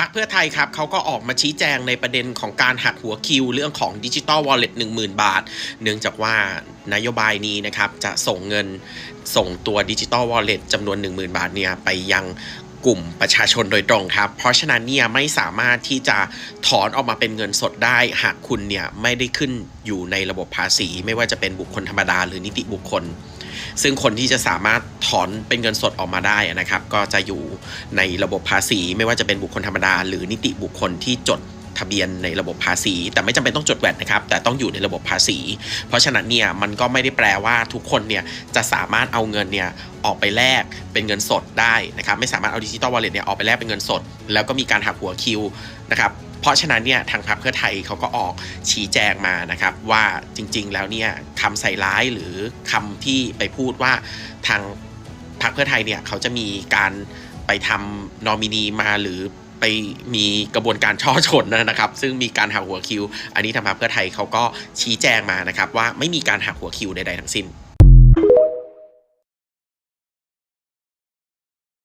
พักเพื่อไทยครับเขาก็ออกมาชี้แจงในประเด็นของการหักหัวคิว เรื่องของดิจิตอลวอลเล็ตหนึ่งบาท เนื่องจากว่านโยบายนี้นะครับจะส่งเงินส่งตัวดิจิตอลวอลเล็ตจำนวน 10,000 บาทเนี่ยไปยัง กลุ่มประชาชนโดยตรงครับ เพราะฉะนั้นเนี่ยไม่สามารถที่จะถอนออกมาเป็นเงินสดได้ หากคุณเนี่ยไม่ได้ขึ้นอยู่ในระบบภาษี ไม่ว่าจะเป็นบุคคลธรรมดาหรือนิติบุคคล ซึ่งคนที่จะสามารถถอนเป็นเงินสดออกมาได้นะครับ ก็จะอยู่ในระบบภาษี ไม่ว่าจะเป็นบุคคลธรรมดา หรือนิติบุคคลที่จด ทะเบียนในระบบภาษี แต่ไม่จำเป็นต้องจดแวดนะครับ แต่ต้องอยู่ในระบบภาษี เพราะฉะนั้นเนี่ยมันก็ไม่ได้แปลว่าทุกคนเนี่ยจะสามารถเอาเงินเนี่ยออกไปแลกเป็นเงินสดได้นะครับ ไม่สามารถเอาดิจิตอลวอลเล็ตเนี่ยออกไปแลกเป็นเงินสด แล้วก็มีการหักหัวคิวนะครับเพราะฉะนั้นเนี่ยทางพรรคเพื่อไทยเขาก็ออกชี้แจงมานะครับ ว่าจริงๆแล้วเนี่ยคำใส่ร้ายหรือคำที่ไปพูดว่าทางพรรคเพื่อไทยเนี่ยเขาจะมีการไปทำนอมินีมาหรือ ไปมีกระบวนการช่อชนนะครับ ซึ่งมีการหักหัวคิว อันนี้ทางพรรคเพื่อไทยเขาก็ชี้แจงมานะครับว่าไม่มีการหักหัวคิวใดๆทั้งสิ้น